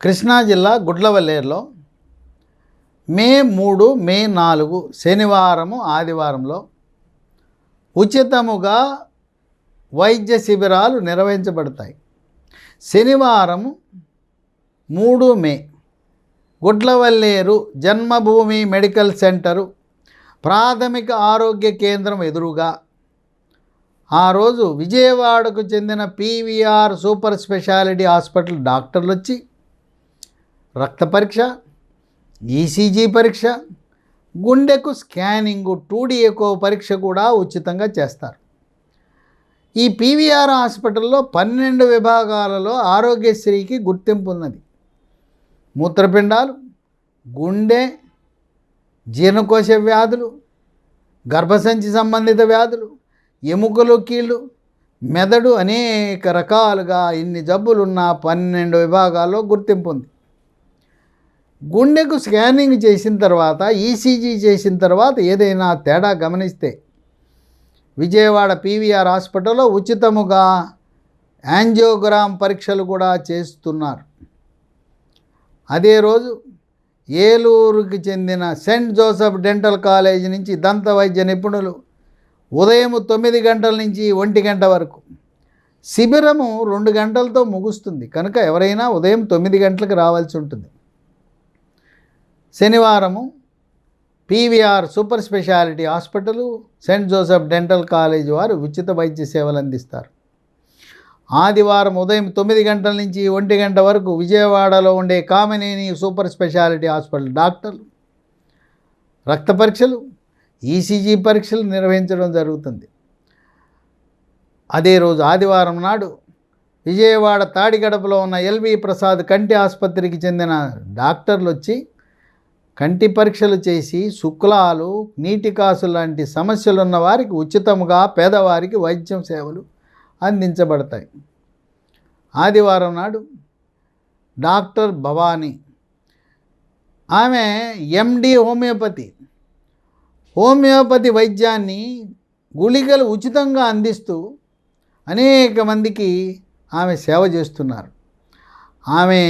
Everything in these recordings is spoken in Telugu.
కృష్ణా జిల్లా గుడ్లవల్లేరులో మే మూడు మే నాలుగు శనివారము ఆదివారంలో ఉచితముగా వైద్య శిబిరాలు నిర్వహించబడతాయి. శనివారము మూడు May Gudlavalleru Janmabhoomi medical centre ప్రాథమిక ఆరోగ్య కేంద్రం ఎదురుగా. ఆ రోజు విజయవాడకు చెందిన పీవీఆర్ సూపర్ స్పెషాలిటీ హాస్పిటల్ డాక్టర్లు వచ్చి రక్త పరీక్ష ఈసీజీ పరీక్ష గుండెకు స్కానింగ్ టూడీఎకో పరీక్ష కూడా ఉచితంగా చేస్తారు. ఈ పీవీఆర్ హాస్పిటల్లో పన్నెండు విభాగాలలో ఆరోగ్యశ్రీకి గుర్తింపు ఉన్నది మూత్రపిండాలు గుండె జీర్ణకోశ వ్యాధులు గర్భసంచి సంబంధిత వ్యాధులు ఎముకలు కీళ్ళు మెదడు అనేక రకాలుగా ఇన్ని జబ్బులున్న పన్నెండు విభాగాల్లో గుర్తింపు ఉంది. గుండెకు స్కానింగ్ చేసిన తర్వాత ఈసీజీ చేసిన తర్వాత ఏదైనా తేడా గమనిస్తే విజయవాడ పీవీఆర్ హాస్పిటల్లో ఉచితముగా యాంజియోగ్రామ్ పరీక్షలు కూడా చేస్తున్నారు. అదే రోజు ఏలూరుకి చెందిన సెయింట్ జోసెఫ్ డెంటల్ కాలేజ్ నుంచి దంత వైద్య నిపుణులు ఉదయం తొమ్మిది గంటల నుంచి ఒంటి గంట వరకు. శిబిరము రెండు గంటలతో ముగుస్తుంది. కనుక ఎవరైనా ఉదయం తొమ్మిది గంటలకు రావాల్సి ఉంటుంది. శనివారము PVR super speciality hospital saint Joseph dental college వారు ఉచిత వైద్య సేవలు అందిస్తారు. ఆదివారం ఉదయం తొమ్మిది గంటల నుంచి ఒంటి గంట వరకు విజయవాడలో ఉండే కామినేని సూపర్ స్పెషాలిటీ హాస్పిటల్ డాక్టర్లు రక్త పరీక్షలు ఈసీజీ పరీక్షలు నిర్వహించడం జరుగుతుంది. అదే రోజు ఆదివారం నాడు విజయవాడ తాడిగడపలో ఉన్న ఎల్వి ప్రసాద్ కంటి ఆసుపత్రికి చెందిన డాక్టర్లు వచ్చి కంటి పరీక్షలు చేసి శుక్లాలు నీటి కాసు లాంటి సమస్యలు ఉన్న వారికి ఉచితంగా పేదవారికి వైద్యం సేవలు అందించబడతాయి. ఆదివారం నాడు డాక్టర్ భవానీ ఆమె ఎండి హోమియోపతి. హోమియోపతి వైద్యాన్ని గుళికలు ఉచితంగా అందిస్తూ అనేక మందికి ఆమె సేవ చేస్తున్నారు. ఆమె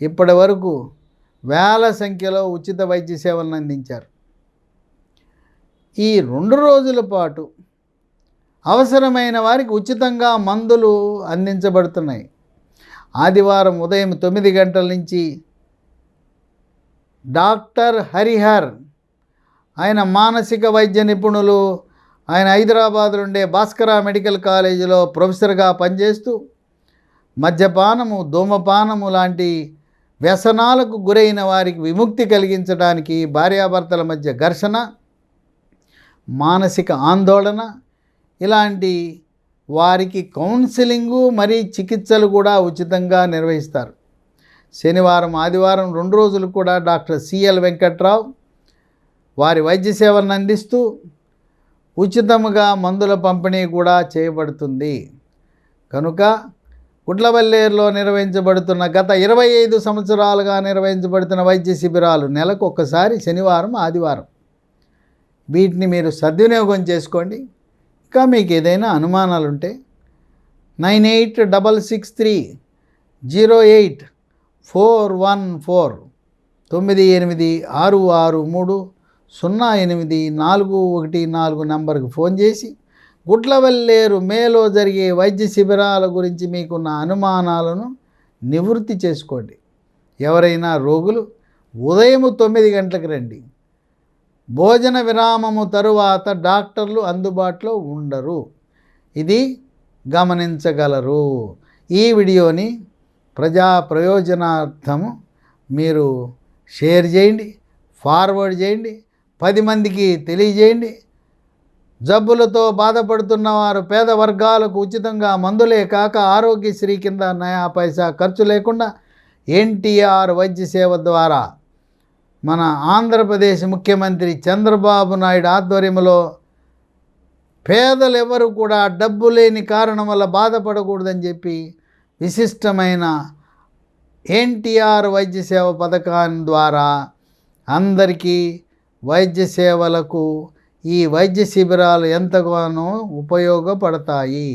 ఇప్పటి వరకు వేల సంఖ్యలో ఉచిత వైద్య సేవలను అందించారు. ఈ రెండు రోజుల పాటు అవసరమైన వారికి ఉచితంగా మందులు అందించబడుతున్నాయి. ఆదివారం ఉదయం తొమ్మిది గంటల నుంచి డాక్టర్ హరిహర్ ఆయన మానసిక వైద్య నిపుణులు ఆయన హైదరాబాద్ ఉండే భాస్కర మెడికల్ కాలేజీలో ప్రొఫెసర్గా పనిచేస్తూ మద్యపానము ధూమపానము లాంటి వ్యసనాలకు గురైన వారికి విముక్తి కలిగించడానికి భార్యాభర్తల మధ్య ఘర్షణ మానసిక ఆందోళన ఇలాంటి వారికి కౌన్సిలింగు మరి చికిత్సలు కూడా ఉచితంగా నిర్వహిస్తారు. శనివారం ఆదివారం రెండు రోజులు కూడా డాక్టర్ సిఎల్ వెంకట్రావు వారి వైద్య సేవలను అందిస్తూ ఉచితముగా మందుల పంపిణీ కూడా చేయబడుతుంది. కనుక గుడ్లవల్లేరులో నిర్వహించబడుతున్న గత ఇరవై ఐదు సంవత్సరాలుగా నిర్వహించబడుతున్న వైద్య శిబిరాలు నెలకు ఒక్కసారి శనివారం ఆదివారం. వీటిని మీరు సద్వినియోగం చేసుకోండి. ఇంకా మీకు ఏదైనా అనుమానాలు ఉంటే nine eight double six three zero eight four one four తొమ్మిది ఎనిమిది ఆరు ఆరు మూడు సున్నా ఎనిమిది నాలుగు ఒకటి నాలుగు నంబర్కి ఫోన్ చేసి గుడ్లవల్లేరు మేలో జరిగే వైద్య శిబిరాల గురించి మీకున్న అనుమానాలను నివృత్తి చేసుకోండి. ఎవరైనా రోగులు ఉదయం తొమ్మిది గంటలకు రండి. భోజన విరామము తరువాత డాక్టర్లు అందుబాటులో ఉండరు. ఇది గమనించగలరు. ఈ వీడియోని ప్రజా ప్రయోజనార్థము మీరు షేర్ చేయండి ఫార్వర్డ్ చేయండి పది మందికి తెలియజేయండి. జబ్బులతో బాధపడుతున్న వారు పేద వర్గాలకు ఉచితంగా మందులే కాక ఆరోగ్యశ్రీ కింద నయా పైసా ఖర్చు లేకుండా ఎన్టీఆర్ వైద్య సేవ ద్వారా మన ఆంధ్రప్రదేశ్ ముఖ్యమంత్రి చంద్రబాబు నాయుడు ఆధ్వర్యంలో పేదలు ఎవరు కూడా డబ్బు లేని కారణం వల్ల బాధపడకూడదని చెప్పి విశిష్టమైన ఎన్టీఆర్ వైద్య సేవ పథకాన్ని ద్వారా అందరికీ వైద్య సేవలకు ఈ వైద్య శిబిరాలు ఎంతగానో ఉపయోగపడతాయి?